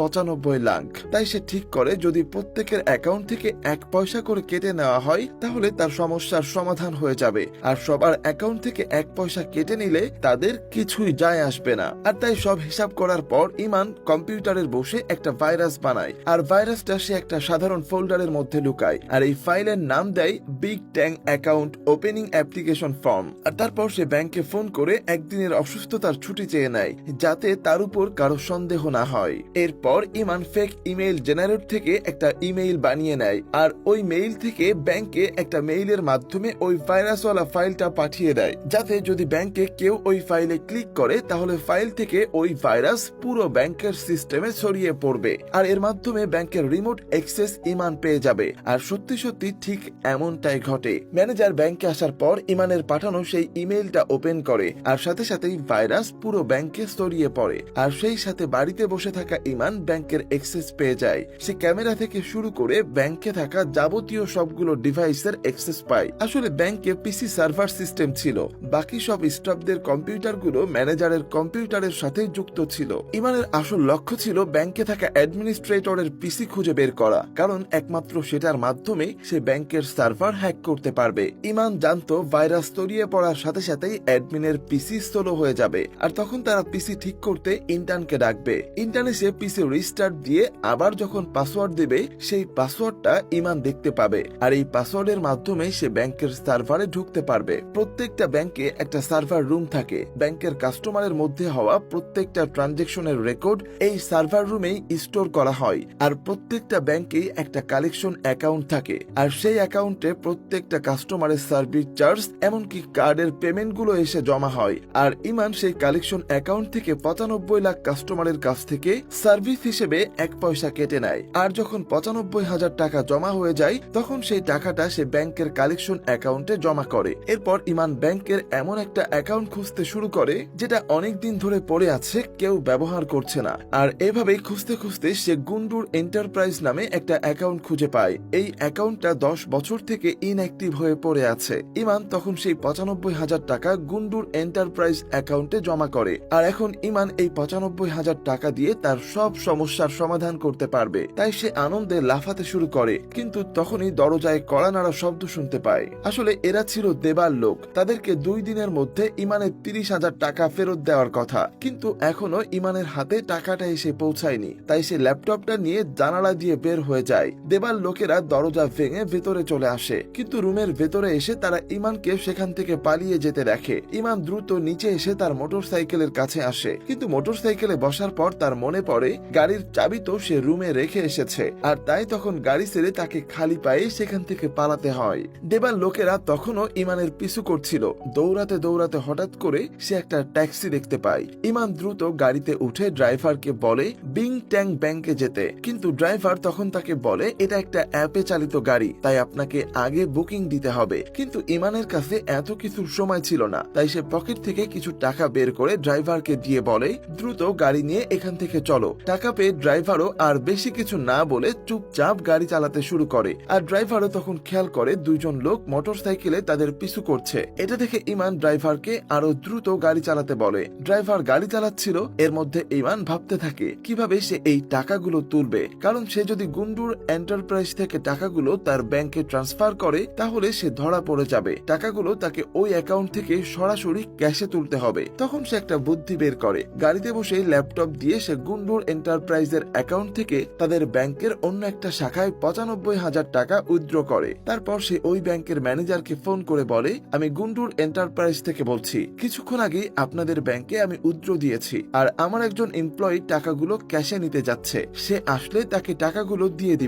পঁচানব্বই লাখ। তাই সে ঠিক করে, যদি প্রত্যেকের অ্যাকাউন্ট থেকে এক পয়সা করে কেটে নেওয়া হয়, তাহলে তার সমস্যার সমাধান হয়ে যাবে। আর সবার অ্যাকাউন্ট থেকে এক পয়সা কেটে নিলে তাদের কিছুই যায় আসবে না। আর তাই সব হিসাব করার পর ইমান কম্পিউটারের বসে একটা ভাইরাস বানায়। আর ভাইরাসটা সে একটা সাধারণ ফোল্ডারের মধ্যে লুকায়। আর এই ফাইলের নাম দেয় বিগ ট্যাং অ্যাকাউন্ট ওপেনিং অ্যাপ্লিকেশন ফর্ম আর তারপর সে ব্যাংকে ফোন করে একদিনের অসুস্থতার ছুটি চেয়ে নেয়, যাতে তার উপর কারও সন্দেহ না হয়। এরপর ইমান ফেক ইমেইল জেনারেট থেকে একটা ইমেইল বানিয়ে নেয়, আর ওই মেইল থেকে ব্যাংকে একটা মেইলের মাধ্যমে ওই ভাইরাসওয়ালা ফাইলটা পাঠিয়ে দেয়। যাতে যদি ব্যাংকে কেউ ওই ফাইলে ক্লিক করে, তাহলে ফাইল থেকে ওই ভাইরাস পুরো ব্যাংকের সিস্টেমে ছড়িয়ে পড়বে, আর এর মাধ্যমে ব্যাংকের রিমোট অ্যাক্সেস ইমান পেয়ে যাবে। আর সত্যি সত্যি ঠিক এমনটাই ঘটে। ম্যানেজার ব্যাংকে আসার পর ইমানের পাঠানো সেই ইমেইলটা ওপেন করে, আর সাথে সাথেই ভাইরাস পুরো ব্যাংকে ছড়িয়ে পড়ে, আর সেই সাথে বাড়িতে বসে থাকা ইমান ব্যাংকের অ্যাক্সেস পেয়ে যায়। সে ক্যামেরা থেকে শুরু করে ব্যাংকে থাকা যাবতীয় সবগুলো ডিভাইসের অ্যাক্সেস পায়। আসলে ব্যাংকে পিসি সার্ভার সিস্টেম ছিল। বাকি সব স্টাফদের কম্পিউটারগুলো ম্যানেজারের কম্পিউটারের সাথে যুক্ত ছিল। ইমানের আসল লক্ষ্য ছিল ব্যাংকে থাকা অ্যাডমিনিস্ট্রেটরের পিসি খুঁজে বের করা। কারণ একমাত্র সেটার মাধ্যমে সে ব্যাংকের সার্ভার হ্যাক করতে পারবে। ইমান জানতো ভাইরাস তরিয়ে পড়ার সাথে সাথেই অ্যাডমিনের পিসি স্লো হয়ে যাবে। আর তখন তারা পিসি ঠিক করতে ইন্টার্নকে ডাকবে। ইন্টার্ন এসে পিসি রিস্টার্ট দিয়ে আবার যখন পাসওয়ার্ড দেবে, সেই পাসওয়ার্ডটা ইমান দেখতে পাবে। আর এই পাসওয়ার্ডের মাধ্যমে সে ব্যাংকের সার্ভারে ঢুকতে পারবে। প্রত্যেকটা ব্যাংকে একটা সার্ভার রুম থাকে। ব্যাংকের কাস্টমারের মধ্যে হওয়া প্রত্যেকটা ট্রানজেকশনের রেকর্ড এই সার্ভার রুমেই স্টোর করা হয়। আর প্রত্যেকটা ব্যাংকেই একটা কালেকশন অ্যাকাউন্ট থাকে। আর সেই অ্যাকাউন্টে প্রত্যেকটা কাস্টমারের সার্ভিস চার্জ এমনকি কার্ডের পেমেন্টগুলো এসে জমা হয়। আর ইমান সেই কালেকশন অ্যাকাউন্ট থেকে পঁচানব্বই লাখ কাস্টমারের কাছ থেকে সার্ভিস হিসেবে এক পয়সা কেটে নেয়। আর যখন পঁচানব্বই হাজার টাকা জমা হয়ে যায়, তখন সেই টাকাটা সে ব্যাংকের কালেকশন অ্যাকাউন্টে জমা করে। এরপর ইমান ব্যাংকের এমন একটা অ্যাকাউন্ট খুঁজতে শুরু করে, যেটা অনেক দিন ধরে পড়ে আছে, কেউ ব্যবহার করছে না। আর এভাবেই খুঁজতে খুঁজতে সে গুন্ডুর এন্টারপ্রাইজ নামে একটা অ্যাকাউন্ট খুঁজে পায়। এই অ্যাকাউন্টটা দশ বছর থেকে ইনঅ্যাক্টিভ হয়ে পড়ে আছে। ইমান তখন সেই পঁচানব্বই হাজার টাকা গুন্ডুর এন্টারপ্রাইজ অ্যাকাউন্টে জমা করে। আর এখন ইমান এই পঁচানব্বই হাজার টাকা দিয়ে তার সব সমস্যার সমাধান করতে পারবে। তাই সে আনন্দে লাফাতে শুরু করে, কিন্তু তখনই দরজায় কড়া নাড়া শব্দ শুনতে পায়। আসলে এরা ছিল দেবার লোক। তাদেরকে দুই দিনের মধ্যে ইমানের তিরিশ হাজার টাকা ফেরত দেওয়ার কথা। কিন্তু এখনও ইমানের হাতে টাকাটা এসে পৌঁছায়নি। তাই সে ল্যাপটপটা নিয়ে জানালা দিয়ে বের হয়ে যায়। দেবার লোকেরা দরজা ভেঙে ভেতরে চলে আসে। কিন্তু রুমের ভেতরে এসে তারা ইমানকে সেখান থেকে পালিয়ে যেতে দেখে। ইমান দ্রুত নিচে এসে তার মোটর সাইকেলের কাছে আসে। কিন্তু মোটর সাইকেলে বসার পর তার মনে পড়ে গাড়ির চাবি তো সে রুমে রেখে এসেছে, আর তাই তখন গাড়ি ছেড়ে তাকে খালি পায়ে সেখান থেকে পালাতে হয়। দেবার লোকেরা তখনও ইমানের পিছু করছিল। দৌড়াতে দৌড়াতে হঠাৎ করে সে একটা ট্যাক্সি দেখতে পায়। ইমান দ্রুত গাড়িতে উঠে ড্রাইভারকে বলে, বিং ট্যাং ব্যাংকে যেতে। কিন্তু ড্রাইভার তখন তাকে বলে, এটা একটা অ্যাপে চালিত গাড়ি, তাই আপনাকে আগে বুকিং দিতে হবে। কিন্তু ইমানের কাছে এত কিছু সময় ছিল না, তাই সে পকেট থেকে কিছু টাকা বের করে ড্রাইভারকে দিয়ে বলে, দ্রুত গাড়ি নিয়ে এখান থেকে চলো। টাকা পেয়ে ড্রাইভারও আর বেশি কিছু না বলে চুপচাপ গাড়ি চালাতে শুরু করে। আর ড্রাইভারও তখন খেয়াল করে দুইজন লোক মোটর সাইকেলে তাদের পিছু করছে। এটা দেখে ইমান ড্রাইভারকে আরও দ্রুত গাড়ি চালাতে বলে। ড্রাইভার গাড়ি চালাচ্ছিল, এর মধ্যে ইমান ভাবতে থাকে, কীভাবে সে এই টাকাগুলো তুলবে? কারণ সে যদি গুন্ডুর এন্টারপ্রাইজ থেকে টাকাগুলো তার ব্যাংকে ট্রান্সফার করে, তাহলে সে ধরা পড়ে যাবে। টাকাগুলো তাকে ওই অ্যাকাউন্ট থেকে সরাসরি ক্যাশে তুলতে হবে। তখন সে একটা বুদ্ধি বের করে। গাড়িতে বসে ল্যাপটপ দিয়ে সে গুন্ডুর এন্টারপ্রাইজের অ্যাকাউন্ট থেকে তাদের ব্যাংকের অন্য একটা শাখায় পঁচানব্বই হাজার টাকা উইথড্র করে। তারপর সে ওই ব্যাংকের ম্যানেজারকে ফোন করে বলে, আমি গুন্ডুর এন্টারপ্রাইজ থেকে বলছি। কিছুক্ষণ আগে আপনাদের ব্যাংকে আমি উইথড্র দিয়েছি আর আমার একজন এমপ্লয়ি টাকাগুলো ক্যাশে নিতে যাচ্ছে। সে আসলে তাকে টাকাগুলো দিয়ে দিবে।